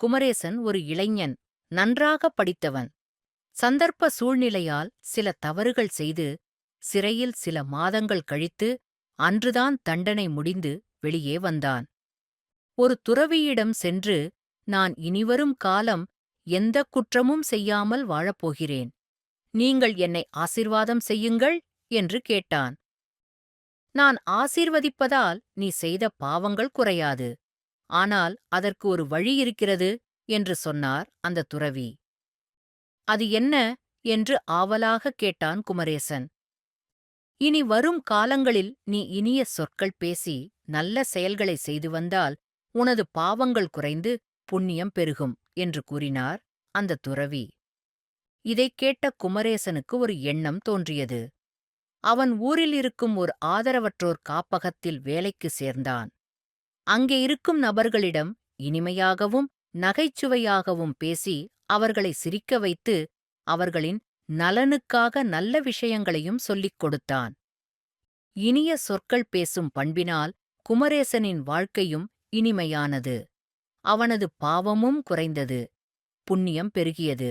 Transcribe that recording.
குமரேசன் ஒரு இளைஞன் நன்றாக படித்தவன். சந்தர்ப்ப சூழ்நிலையால் சில தவறுகள் செய்து சிறையில் சில மாதங்கள் கழித்து அன்றுதான் தண்டனை முடிந்து வெளியே வந்தான். ஒரு துறவியிடம் சென்று நான் இனிவரும் காலம் எந்தக் குற்றமும் செய்யாமல் வாழப்போகிறேன். நீங்கள் என்னை ஆசிர்வாதம் செய்யுங்கள் என்று கேட்டான். நான் ஆசீர்வதிப்பதால் நீ செய்த பாவங்கள் குறையாது. ஆனால் அதற்கு ஒரு வழி இருக்கிறது என்று சொன்னார் அந்த துறவி. அது என்ன? என்று ஆவலாக கேட்டான் குமரேசன். இனி வரும் காலங்களில் நீ இனிய சொற்கள் பேசி நல்ல செயல்களை செய்து வந்தால் உனது பாவங்கள் குறைந்து புண்ணியம் பெருகும் என்று கூறினார் அந்த துறவி. இதைக் கேட்ட குமரேசனுக்கு ஒரு எண்ணம் தோன்றியது. அவன் ஊரில் இருக்கும் ஒரு ஆதரவற்றோர் காப்பகத்தில் வேலைக்கு சேர்ந்தான். அங்கே இருக்கும் நபர்களிடம் இனிமையாகவும் நகைச்சுவையாகவும் பேசி அவர்களை சிரிக்க வைத்து அவர்களின் நலனுக்காக நல்ல விஷயங்களையும் சொல்லிக் கொடுத்தான். இனிய சொற்கள் பேசும் பண்பினால் குமரேசனின் வாழ்க்கையும் இனிமையானது. அவனது பாவமும் குறைந்தது. புண்ணியம் பெருகியது.